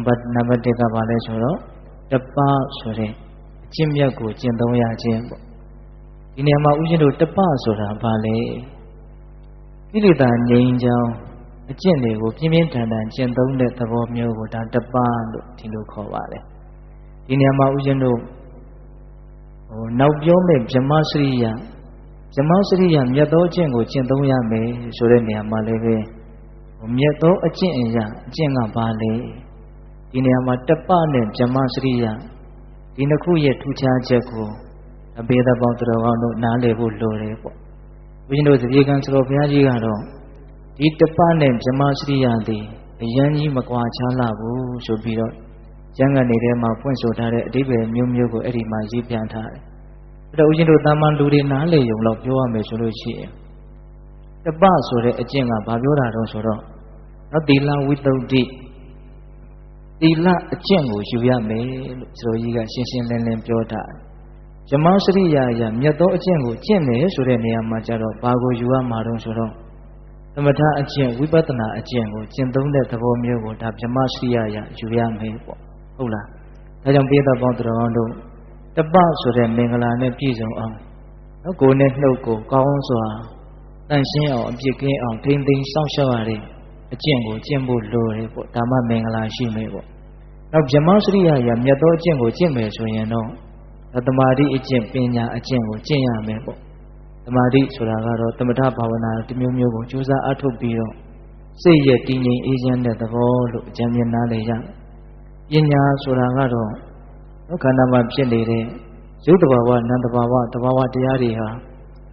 နံပါတ်နံပါတ်1ကဘာလဲဆိုတော့တပဆိုတဲ့အကျင့်မြတ်ကိုကျင့်သုံးရခြင်းပေါ့ဒီနေရာမှာဥရှင်တို့တပဆိုတာဘာလဲကိလေသာငြိမ်းချောင်းအကျင့်တွေကိုပြင်းပြင်းထန်ထန်ကျင့်သုံးတဲ့သဘောမျိုးကိုဒါတပလို့ဒီလိုခေါ်ပါတယ်ဒီနေရာမှာဥရှင်တို့ဟိုနောက်ပြောမဲ့ဗြဟ္မစရိယဗြဟ္မစရိယမြတ်သောအကျင့်ကိုကျင့်သုံးရမယ်ဆိုတဲ့နေရာမှာလည်းပဲမြတ်သောအကျင့်အရာအကျင့်ကဘာလဲ ဒီနေရာမှာတပနဲ့ဗြဟ္မစရိယဒီနှစ်ခုရဲ့ထူးခြားချက်ကိုအဘေဒပေါင်းတော်ကောင်းတို့နားလည်ဖို့လိုတယ်ပေါ့ဘုရားတို့သပြေကံစတော်ဘုရားကြီးကတော့ဒီတပနဲ့ဗြဟ္မစရိယသည်အရန်ကြီးမကွာခြားလာဘူးဆိုပြီးတော့ကျမ်းဂန်တွေထဲမှာဖွင့်ဆိုထားတဲ့အဓိပ္ပာယ်မျိုးမျိုးကိုအဲ့ဒီမှာရေးပြန်ထားတယ်အဲ့တော့ဦးဇင်းတို့တာမန်လူတွေနားလည်ရုံတော့ပြောရမယ်ဆိုလို့ရှိရင်တပဆိုတဲ့အကျင့်ကဘာပြောတာတော့ဆိုတော့နော်သီလဝိသုဒ္ဓိ သီလအကျင့်ကိုယူရမယ်လို့ဆိုကြီးကရှင်းရှင်းလင်းလင်းပြောတာဇမောစရိယာယမြတ်သောအကျင့်ကိုကျင့်မယ်ဆိုတဲ့နေရာမှာကျတော့ဘာကိုယူရမှာတော့ဆိုတော့သမထအကျင့်ဝိပဿနာအကျင့်ကိုကျင့်သုံးတဲ့သဘောမျိုးကိုဒါဗြဟ္မစရိယာယယူရမယ်ပေါ့ဟုတ်လားဒါကြောင့်ပိဿပေါင်းတော်တို့တပဆိုတဲ့မင်္ဂလာနဲ့ပြည့်စုံအောင်နော်ကိုယ်နဲ့နှုတ်ကိုကောင်းစွာတန်ရှင်းအောင်အပြစ်ကင်းအောင်ထိမ့်သိမ်းစောင့်ရှောက်ရတဲ့အကျင့်ကိုကျင့်ဖို့လိုတယ်ပေါ့ဒါမှမင်္ဂလာရှိမယ်ပေါ့ နောက်ဗြဟ္မစရိယရာမြတ်သောအကျင့်ကိုကျင့်မယ်ဆိုရင်တော့သမာဓိအကျင့်ပညာအကျင့်ကိုကျင့်ရမယ်ပေါ့သမာဓိဆိုတာကတော့သမထဘာဝနာတစ်မျိုးမျိုးကိုကြိုးစားအထုတ်ပြီးတော့စိတ်ရဲ့တည်ငြိမ်အေးချမ်းတဲ့သဘောလို့အကြံဉာဏ်နားလည်ရတယ်ပညာဆိုတာကတော့ခန္ဓာမှာဖြစ်နေတဲ့ရုပ်တဘာဝနံတဘာဝတဘာဝတရားတွေဟာ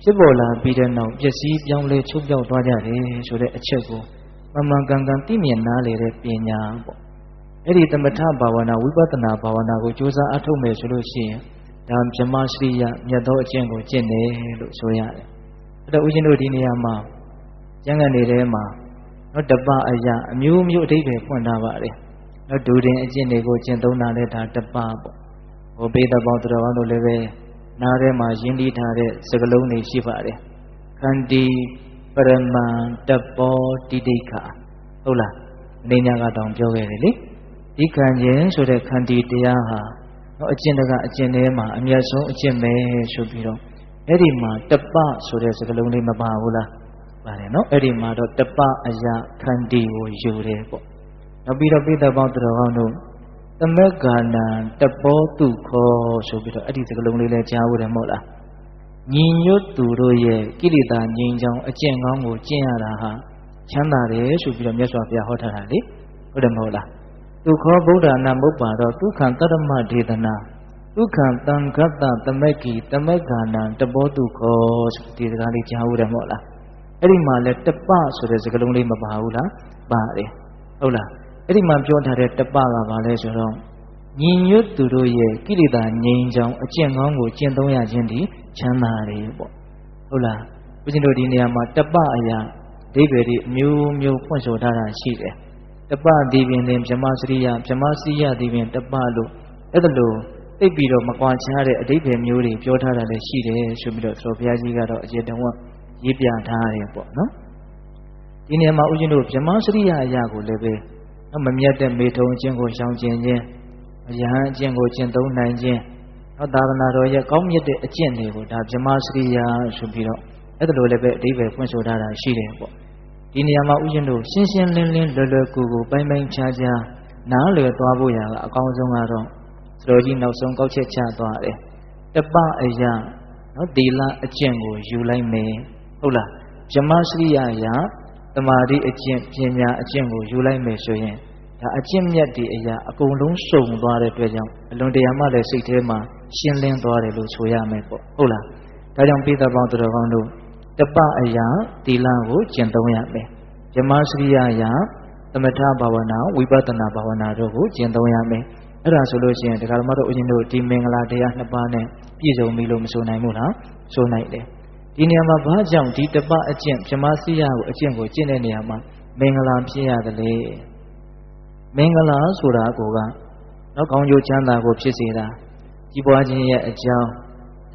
ဖြစ်ပေါ်လာပြီးတဲ့နောက်ပျက်စီးပြောင်းလဲချုပ်ပြောက်သွားကြတယ်ဆိုတဲ့အချက်ကိုမှန်မှန်ကန်ကန်သိမြင်နားလေတဲ့ပညာပေါ့ အဲ့ဒီသမထဘာဝနာဝိပဿနာဘာဝနာကိုကြိုးစားအထောက်မယ်ဆိုလို့ရှိရင်ဒါဗြဟ္မစရိယမြတ်သောအကျင့်ကိုကျင့်တယ်လို့ဆိုရတယ်အဲ့တော့ဦးဇင်းတို့ဒီနေရာမှာကျမ်းဂန်တွေထဲမှာတော့တပအရာအမျိုးမျိုးအဓိပ္ပာယ်ဖွင့်ထားပါတယ်နော်ဒူတင်အကျင့်တွေကိုကျင့်သုံးတာလည်းဒါတပပေါ့ဟိုဘေးတပေါင်းတော်ကောင်းတို့လည်းပဲနားထဲမှာရင်းနှီးထားတဲ့စကလုံးတွေရှိပါတယ်ခန္တီပရမန်တပောတိတိခဟုတ်လားအနေညာကတောင်ပြောခဲ့တယ်လေ ဒီခံခြင်းဆိုတဲ့ခန္တီတရားဟာတော့အကျင့်တကအကျင့်ထဲမှာအမျက်ဆုံးအကျင့်ပဲဆိုပြီးတော့အဲ့ဒီမှာတပဆိုတဲ့စကားလုံးလေးမပါဘူးလားပါတယ်နော်အဲ့ဒီမှာတော့တပအရာခန္တီကိုယူတယ်ပေါ့နောက်ပြီးတော့ပိဿပေါင်းတော်ကောင်းတို့သမက္ကာနံတပောတုခောဆိုပြီးတော့အဲ့ဒီစကားလုံးလေးလည်းကြားဖို့တယ်မဟုတ်လားညီညွတ်သူတို့ရဲ့ကိလေသာငြိမ်းချောင်းအကျင့်ကောင်းကိုကျင့်ရတာဟာချမ်းသာတယ်ဆိုပြီးတော့မြတ်စွာဘုရားဟောထားတာလေဟုတ်တယ်မဟုတ်လား ဒုက္ခဗုဒ္ဓနာမုပ္ပါတော့ဒုက္ခံတရမဒေသနာဒုက္ခံတံခတ္တသမက္ကီသမက္ခာနံတဘောတုခောဆိုဒီစကားလေးကြားဦးတယ်မဟုတ်လားအဲ့ဒီမှာလဲတပဆိုတဲ့စကားလုံးလေးမပါဘူးလားပါတယ်ဟုတ်လားအဲ့ဒီမှာပြောထားတဲ့တပကဘာလဲဆိုတော့ညီညွတ်သူတို့ရဲ့ကိလေသာငြိမ်းချောင်းအကျင့်ကောင်းကိုကျင့်သုံးရခြင်းဒီချမ်းသာတယ်ပေါ့ဟုတ်လားဘုရားတို့ဒီနေရာမှာတပအရာဒိဗေဒီအမျိုးမျိုးဖွင့်ဆိုထားတာရှိတယ် တပဒီပင်လင်ဗြဟ္မစရိယဗြဟ္မစရိယဒီပင်တပလို့အဲ့ဒါလို့သိပြီးတော့မကွာခြားတဲ့အဓိပ္ပာယ်မျိုးတွေပြောထားတာလည်းရှိတယ်ဆိုပြီးတော့ဆိုဘုရားကြီးကတော့အကျေတဝရေးပြထားတယ်ပေါ့နော်ဒီနေရာမှာဦးဇင်းတို့ဗြဟ္မစရိယအရာကိုလည်းပဲမမြတ်တဲ့မေထုံအကျင့်ကိုရှောင်ကျင်ခြင်းအယဟန်အကျင့်ကိုကျင့်သုံးနိုင်ခြင်းနော်သာသနာတော်ရဲ့ကောင်းမြတ်တဲ့အကျင့်တွေကိုဒါဗြဟ္မစရိယဆိုပြီးတော့အဲ့ဒါလိုလည်းပဲအဓိပ္ပာယ်ဖွင့်ဆိုထားတာရှိတယ်ပေါ့ ဒီနေရာမှာဥရှင်တို့ရှင်းရှင်းလင်းလင်းလွယ်လွယ်ကူကူပိုင်းပိုင်းခြားခြားနားလည်သွားဖို့ရကအကောင်းဆုံးကတော့စတော်ကြီးနောက်ဆုံးကောက်ချက်ချသွားတယ်တပအရာနော်သီလအကျင့်ကိုယူလိုက်မယ်ဟုတ်လားဗြဟ္မစရိယရာတမာတိအကျင့်ပညာအကျင့်ကိုယူလိုက်မယ်ဆိုရင်ဒါအကျင့်မြတ်ဒီအရာအကုန်လုံးစုံသွားတဲ့အတွက်ကြောင့်အလွန်တရာမှလည်းစိတ်ထဲမှာရှင်းလင်းသွားတယ်လို့ဆိုရမယ်ပေါ့ဟုတ်လားဒါကြောင့်ပိဿပေါင်းတော်ကောင်းတို့ တပအရာသီလကိုကျင့်သုံးရမယ်။ဇမစရိယရာသမထဘာဝနာဝိပဿနာဘာဝနာတို့ကိုကျင့်သုံးရမယ်။အဲ့ဒါဆိုလို့ရှိရင်တရားဓမ္မတို့အရှင်တို့ဒီမင်္ဂလာတရားနှစ်ပါးနဲ့ပြည့်စုံပြီလို့မဆိုနိုင်ဘူးလား။ဆိုနိုင်တယ်။ဒီနေရာမှာဘာကြောင့်ဒီတပအကျင့်ဇမစရိယကိုအကျင့်ကိုကျင့်တဲ့နေရာမှာမင်္ဂလာဖြစ်ရတယ်လေ။မင်္ဂလာဆိုတာကိုကနောက်ကောင်းကျိုးချမ်းသာကိုဖြစ်စေတာကြီးပွားခြင်းရဲ့အကြောင်း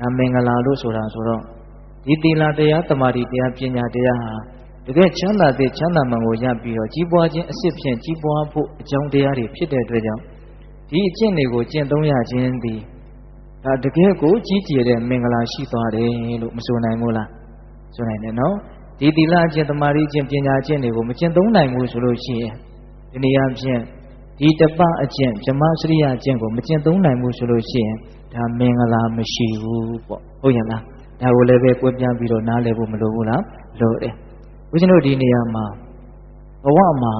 ဒါမင်္ဂလာလို့ဆိုတာဆိုတော့ ဒီသီလတရားတမာတိတရားပညာတရားဟာတကယ်ချမ်းသာတဲ့ချမ်းသာမှန်ကိုရပြီးတော့ကြီးပွားခြင်းအစစ်ဖြင့်ကြီးပွားဖို့အကြောင်းတရားတွေဖြစ်တဲ့အတွက်ကြောင့်ဒီအကျင့်တွေကိုကျင့်သုံးရခြင်းသည်ဒါတကယ်ကိုကြီးကျယ်တဲ့မင်္ဂလာရှိသွားတယ်လို့မဆိုနိုင်ဘူးလားဆိုနိုင်တယ်နော်ဒီသီလအကျင့်တမာရီအကျင့်ပညာအကျင့်တွေကိုမကျင့်သုံးနိုင်ဘူးဆိုလို့ရှိရင်ဒီနေရာဖြင့်ဒီတပအကျင့်ဗြဟ္မစရိယအကျင့်ကိုမကျင့်သုံးနိုင်ဘူးဆိုလို့ရှိရင်ဒါမင်္ဂလာမရှိဘူးပေါ့ဟုတ်ရဲ့လား ဒါကိုလည်းပဲကွဲပြားပြီးတော့နားလည်ဖို့မလိုဘူးလားလိုတယ်ဦးဇင်းတို့ဒီနေရာမှာဘဝမှာ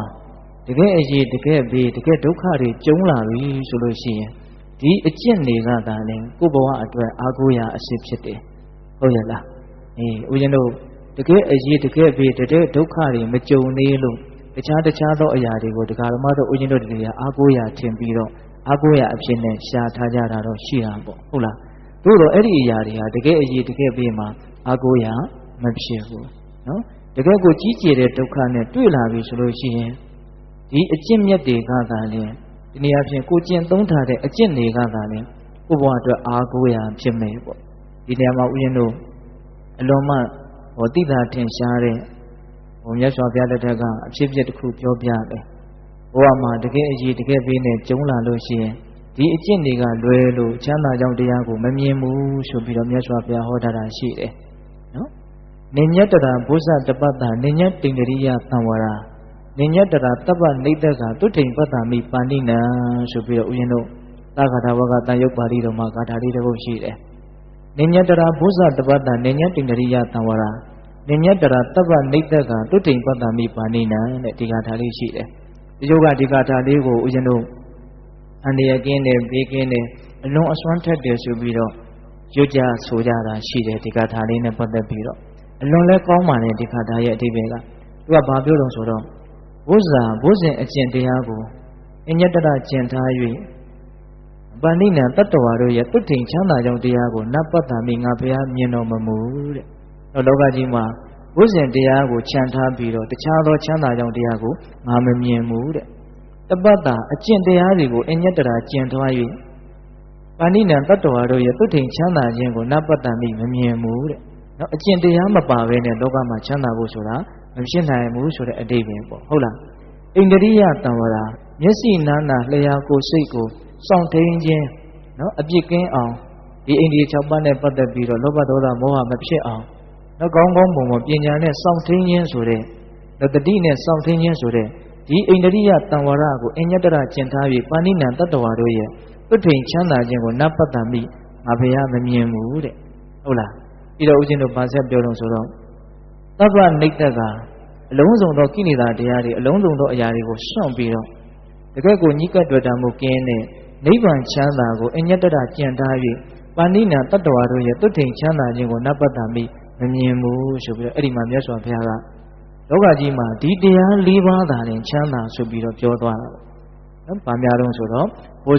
တကယ်အရေးတကယ်ဘေးတကယ်ဒုက္ခတွေကြုံလာပြီဆိုလို့ရှိရင်ဒီအကျင့်တွေကသာလေကိုယ့်ဘဝအတွက်အားကိုးရာအစစ်ဖြစ်တယ်ဟုတ်ရဲ့လားအေးဦးဇင်းတို့တကယ်အရေးတကယ်ဘေးတကယ်ဒုက္ခတွေမကြုံသေးလို့တခြားတခြားသောအရာတွေကိုဒကာဓမ္မတို့ဦးဇင်းတို့တွေကအားကိုးရာထင်ပြီးတော့အားကိုးရာအဖြစ်နဲ့ရှားထားကြတာတော့ရှိတာပေါ့ဟုတ်လား သို့တော့အဲ့ဒီအရာတွေဟာတကယ်အရေးတကယ်ဘေးမှာအားကိုးရာမဖြစ်ဘူးနော်တကယ်ကိုကြီးကျယ်တဲ့ဒုက္ခနဲ့တွေ့လာပြီဆိုလို့ရှိရင်ဒီအကျင့်မြတ်တွေကသာလျှင်ဒီနေရာဖြင့်ကိုကျင့်သုံးထားတဲ့အကျင့်တွေကသာလျှင်ကိုဘဝအတွက်အားကိုးရာဖြစ်မယ်ပေါ့ဒီနေရာမှာဥယျာဉ်တို့အလွန်မှဟောတိတာထင်ရှားတဲ့ဟိုမြတ်စွာဘုရားလက်ထက်ကအဖြစ်အပျက်တစ်ခုပြောပြတယ်ဘဝမှာတကယ်အရေးတကယ်ဘေးနဲ့ကျုံလာလို့ရှိရင် ဒီအကျင့်တွေကလွယ်လို့ချမ်းသာကြောင်းတရားကိုမမြင်ဘူးဆိုပြီးတော့မြတ်စွာဘုရားဟောထားတာရှိတယ်နော်နိညတရာဘုဇတပတ္တနိညတိန္ဒရိယသံဝရာနိညတရာတပ္ပနေတ္တကတုထိန်ပတ္တမိပါဏိနံဆိုပြီးတော့ဥယျာဉ်တို့သာဂတာဝကတန်ယုတ်ပါဠိတော်မှာဂါထာလေးတစ်ခုရှိတယ်နိညတရာဘုဇတပတ္တနိညတိန္ဒရိယသံဝရာနိညတရာတပ္ပနေတ္တကတုထိန်ပတ္တမိပါဏိနံတဲ့ဒီဂါထာလေးရှိတယ်ဒီယောဂဒီဂါထာလေးကိုဥယျာဉ်တို့ အန္တရာယ်ကင်းတယ်ဘေးကင်းတယ်အလွန်အစွမ်းထက်တယ်ဆိုပြီးတော့ရွတ်ကြဆိုကြတာရှိတယ်ဒီဂါထာလေးနဲ့ပတ်သက်ပြီးတော့အလွန်လဲကောင်းပါလေဒီဂါထာရဲ့အဓိပ္ပာယ်ကသူကဘာပြောလို့ဆိုတော့ဘုဇာဘုဇင်အကျင့်တရားကိုအညတရကျင့်ထား၍ဗန္ဓိနံတတ္တဝါတို့ရဲ့တုထိန်ချမ်းသာကြောင့်တရားကိုနတ်ပတ်တာမိငါဘုရားမြင်တော်မမူတဲ့။တော့လောကကြီးမှာဘုဇင်တရားကိုခြံထားပြီးတော့တခြားသောချမ်းသာကြောင့်တရားကိုငါမမြင်ဘူးတဲ့။ တပတ်တာအကျင့်တရားတွေကိုအညတရာကျင့်ထား၍ဗန္ဓိနံတတ္တဝါတို့ရဲ့တုထိန်ချမ်းသာခြင်းကိုနတ်ပတ်တာမိမမြင်ဘူးတဲ့။နော်အကျင့်တရားမပါဘဲနဲ့လောကမှာချမ်းသာဖို့ဆိုတာမဖြစ်နိုင်ဘူးဆိုတဲ့အတိတ်ပဲပေါ့ဟုတ်လား။အိန္ဒရိယတံဝရာမျက်စိနာနာလျှာကိုစိတ်ကိုစောင့်ထိန်ခြင်းနော်အပြစ်ကင်းအောင်ဒီအိန္ဒိယ6ပါးနဲ့ပတ်သက်ပြီးတော့လောဘဒေါသမောဟမဖြစ်အောင်နော်ကောင်းကောင်းပုံပုံပညာနဲ့စောင့်ထိန်ခြင်းဆိုတဲ့တတိနဲ့စောင့်ထိန်ခြင်းဆိုတဲ့ ဒီအိန္ဒရိယတံဝရကိုအညတရကျင့်ထားပြီးပါဏိနံတတ္တဝါတို့ရဲ့ဥထိန်ချမ်းသာခြင်းကိုနတ်ပတ္တမိငါဘုရားမမြင်ဘူးတဲ့ဟုတ်လားပြီးတော့ဦးဇင်းတို့ဗာဆက်ပြောလို့ဆိုတော့သဗ္ဗနိတ္တကအလုံးစုံသောကိလေသာတရားတွေအလုံးစုံသောအရာတွေကိုစွန့်ပြီးတော့တကယ်ကိုညှိကပ်တွေ့တာမှုကင်းတဲ့နိဗ္ဗာန်ချမ်းသာကိုအညတရကျင့်ထား၍ပါဏိနာတတ္တဝါတို့ရဲ့တုထိန်ချမ်းသာခြင်းကိုနတ်ပတ္တမိမမြင်ဘူးဆိုပြီးတော့အဲ့ဒီမှာမြတ်စွာဘုရားက လောကကြီးမှာဒီတရား၄ပါးသာရင်ချမ်းသာဆိုပြီးတော့ပြောသွားတာပေါ့နော်။ဗာများတော့ဆိုတော့ဘုဇ